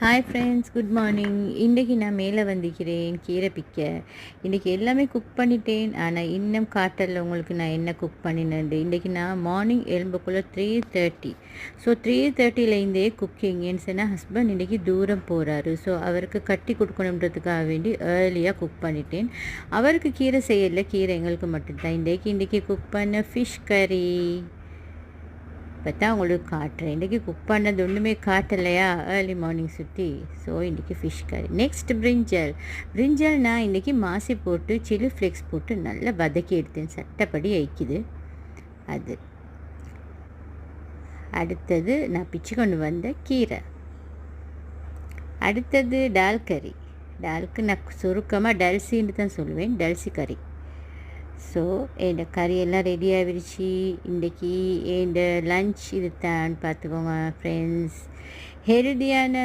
Hi friends good morning இன்றைக்கி நான் மேலே வந்திருக்கிறேன் கீரை பிக்க. இன்றைக்கி எல்லாமே குக் பண்ணிட்டேன். ஆனால் இன்னும் காட்டல உங்களுக்கு நான் என்ன குக் பண்ணினேன் இன்றைக்கி நான் மார்னிங் எழும்புக்குள்ளே த்ரீ தேர்ட்டி ஸோ த்ரீ தேர்ட்டிலேருந்தே குக்கிங் சொன்னால் ஹஸ்பண்ட் இன்றைக்கி தூரம் போகிறாரு ஸோ அவருக்கு கட்டி கொடுக்கணுன்றதுக்காக வேண்டி ஏர்லியாக குக் பண்ணிட்டேன். அவருக்கு கீரை செய்யலை. கீரை எங்களுக்கு மட்டும்தான். இன்றைக்கி இன்றைக்கி குக் பண்ண ஃபிஷ் கறி இப்போ தான் உங்களுக்கு காட்டுறேன். இன்றைக்கி குக் பண்ணது ஒன்றுமே காட்டலையா? ஏர்லி மார்னிங் சுற்றி ஸோ இன்றைக்கி ஃபிஷ் கறி நெக்ஸ்ட் பிரிஞ்சல் பிரிஞ்சல் நான் இன்றைக்கி மாசி போட்டு சில்லி ஃப்ளேக்ஸ் போட்டு நல்லா வதக்கி எடுத்தேன். சட்டப்படி ஐக்குது அது. அடுத்தது நான் பிச்சு கொண்டு வந்த கீரை. அடுத்தது டால் கறி டால்க்கு நான் சுருக்கமாக டல்சின்னு தான் சொல்லுவேன். டல்சி கறி ஸோ இந்த கறியெல்லாம் ரெடி ஆகிடுச்சு இன்றைக்கி இந்த லஞ்ச் இதுதான் பார்த்துக்கோங்க ஃப்ரெண்ட்ஸ் ஹெல்தியான